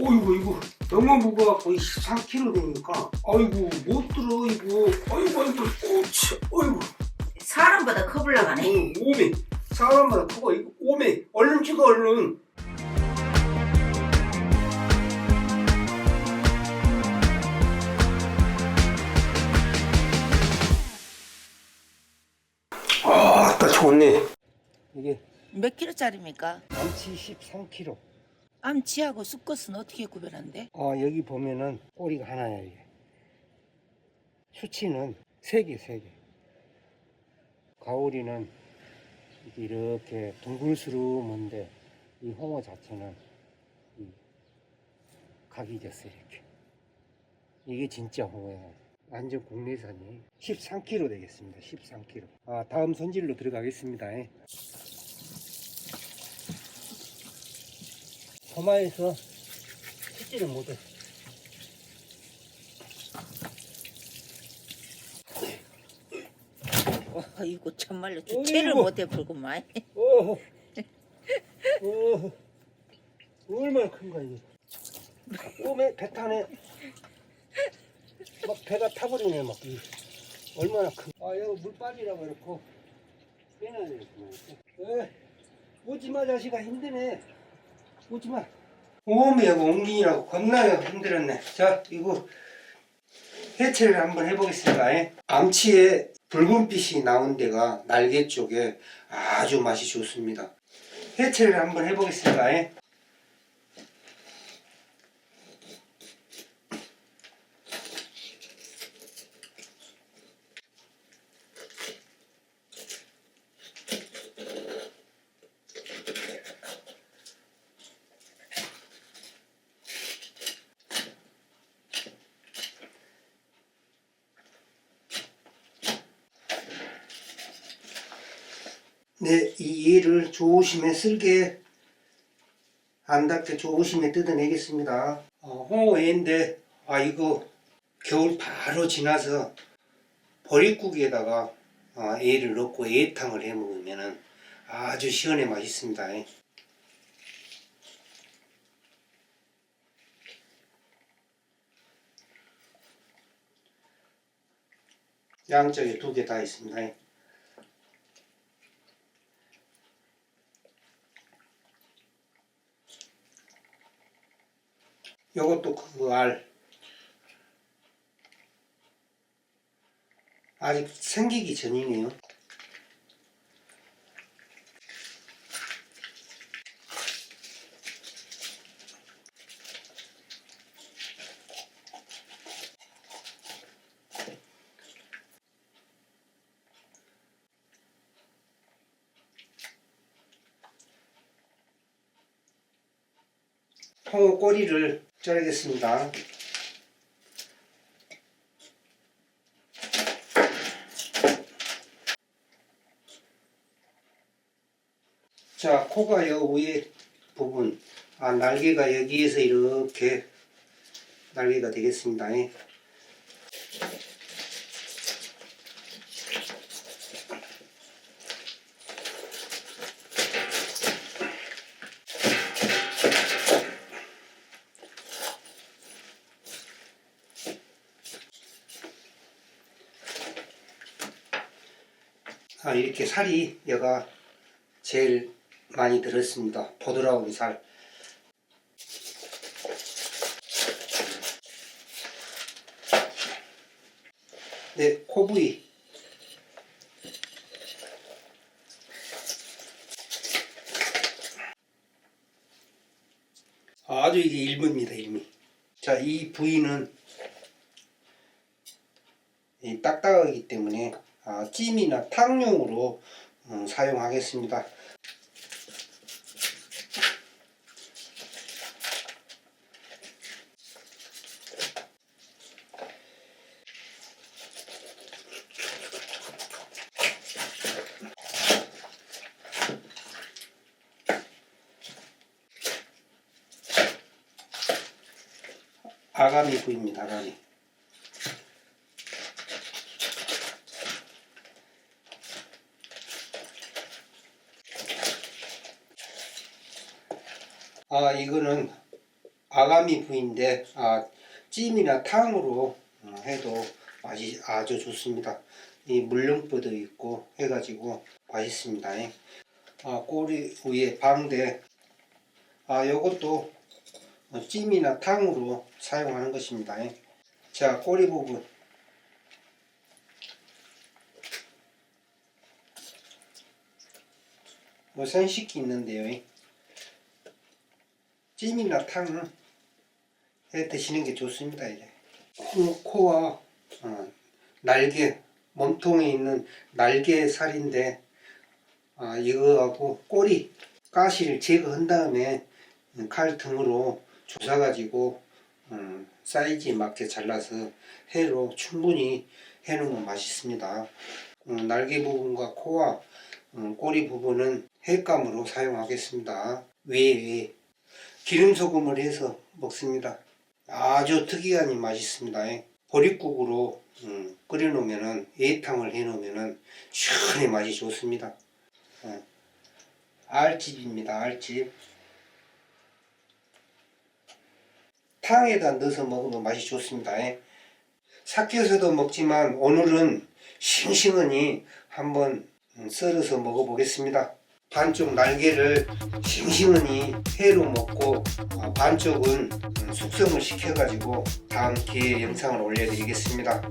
오이고 이거. 너무 무거워갖고 13kg 되니까. 아이고 못 들어 이거. 아이고 아이고. 오치 아이고. 사람보다 커보려고 하네. 응, 오메. 사람마다 크고 이거 오메. 얼른 찍어 얼른. 아따 좋네. 이게 몇 킬로짜리입니까? 암치 13kg 암치하고 수컷은 어떻게 구별한대? 어, 여기 보면은 꼬리가 하나야, 이게. 수치는 세 개, 세 개. 가오리는 이렇게, 둥글스름한데, 이 홍어 자체는 이 각이 졌어요, 이렇게. 이게 진짜 홍어예요. 완전 국내산이 13kg 되겠습니다, 13kg. 아, 다음 손질로 들어가겠습니다. 예. 소마에서 찾지를 못해. 와 이거 참말로 주체를 어이구. 못해 불구만. 어, 어, 얼마나 큰가 이게. 오메 배 타네. 막 배가 타버리네 막. 이. 얼마나 큰. 아 여기 물 빠지라고 이렇고 빼놔야 되겠구나. 에, 오지마 자식아 힘드네. 오지마. 여기 옹gin이라고 겁나요 힘들었네. 자 이거 해체를 한번 해보겠습니다. 예. 암치에 붉은빛이 나온 데가 날개 쪽에 아주 맛이 좋습니다. 해체를 한번 해보겠습니다. 예. 네, 이 얘를 조심해 쓸게 안 닿게 조심해 뜯어내겠습니다. 어, 홍어회인데 아 이거 겨울 바로 지나서 보릿국에다가 어, 애를 넣고 애탕을 해 먹으면은 아주 시원해 맛있습니다. 예. 양쪽에 두 개 다 있습니다. 요것도 그 알. 아직 생기기 전이네요. 홍어 꼬리를 자르겠습니다. 자, 코가 여 위에 부분, 아, 날개가 여기에서 이렇게 날개가 되겠습니다. 아, 이렇게 살이 여가 제일 많이 들었습니다. 보드라운 살. 네, 코 부위. 아주 이게 일부입니다, 일미. 자, 이 부위는 이 딱딱하기 때문에 아, 찜이나 탕용으로 음, 사용하겠습니다. 아가미 부위입니다. 아가미. 아 이거는 아가미 부위인데 아, 찜이나 탕으로 어, 해도 맛이 아주 좋습니다. 이 물렁뼈도 있고 해가지고 맛있습니다. 아, 꼬리 위에 방대 아 요것도 어, 찜이나 탕으로 사용하는 것입니다. 자 꼬리 부분 뭐 선식이 있는데요. 찜이나 탕 해 드시는 게 좋습니다. 이제 코, 코와 어, 날개 몸통에 있는 날개 살인데 아, 이거하고 꼬리 가시를 제거한 다음에 칼 등으로 조사 가지고 음, 사이즈에 맞게 잘라서 회로 충분히 해놓으면 맛있습니다. 음, 날개 부분과 코와 음, 꼬리 부분은 횟감으로 사용하겠습니다. 외에 기름 소금을 해서 먹습니다. 아주 특이하니 맛있습니다. 보릿국으로 음, 끓여놓으면은 애탕을 해놓으면은 시원히 맛이 좋습니다. 어, 알집입니다. 알집. 탕에다 넣어서 먹으면 맛이 좋습니다. 삭혀서도 먹지만 오늘은 싱싱하니 한번 음, 썰어서 먹어보겠습니다. 반쪽 날개를 싱싱하니 회로 먹고 어, 반쪽은 음, 숙성을 시켜가지고 다음 기회에 영상을 올려드리겠습니다.